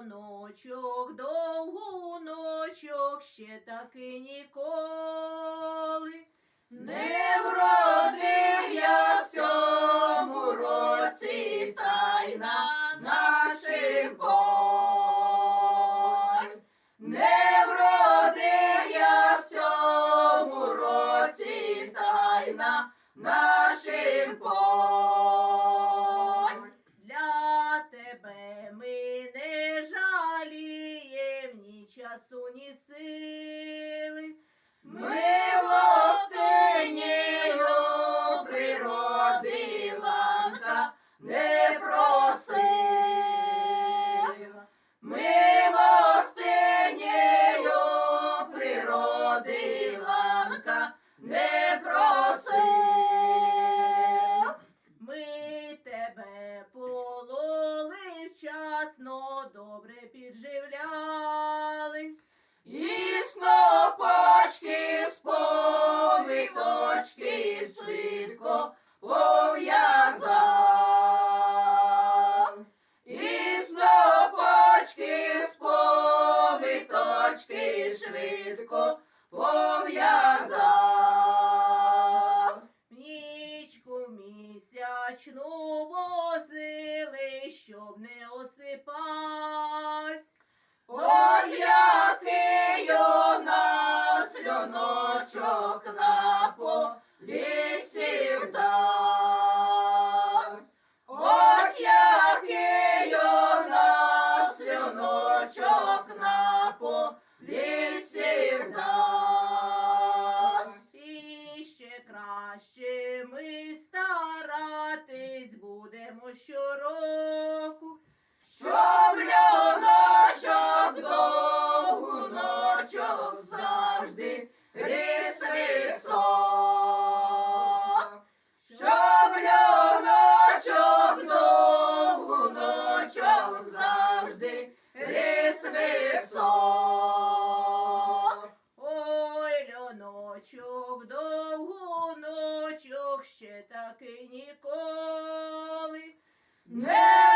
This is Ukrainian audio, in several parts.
льоночок, довгу ночок, ще таки ніколи. Не вродив я в цьому році тайна нашим поль. Не вродив я в цьому році тайна нашим поль. Часу, ні сили. Милостинію природила та не просила. Милостинію природила та не просила. Ми тебе пололи вчасно, добре підживляли. І снопочки з повиточки швидко пов'язав. І снопочки з повиточки швидко пов'язав. Нічку місячну возили, щоб не осипась. Льоночок на полісі вдасть. Ось який у нас льоночок на полісі вдасть. І ще краще ми старатись будемо щороку. Щоб льоночок довгу ночок завжди ріс висок. Щоб льоночок довгу ночок завжди ріс висок. Ой, льоночок, довгу ночок, ще таки ніколи. Не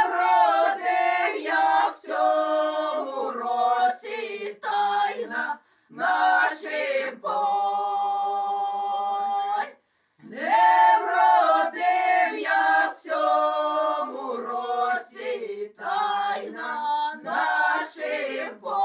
இருப்போம்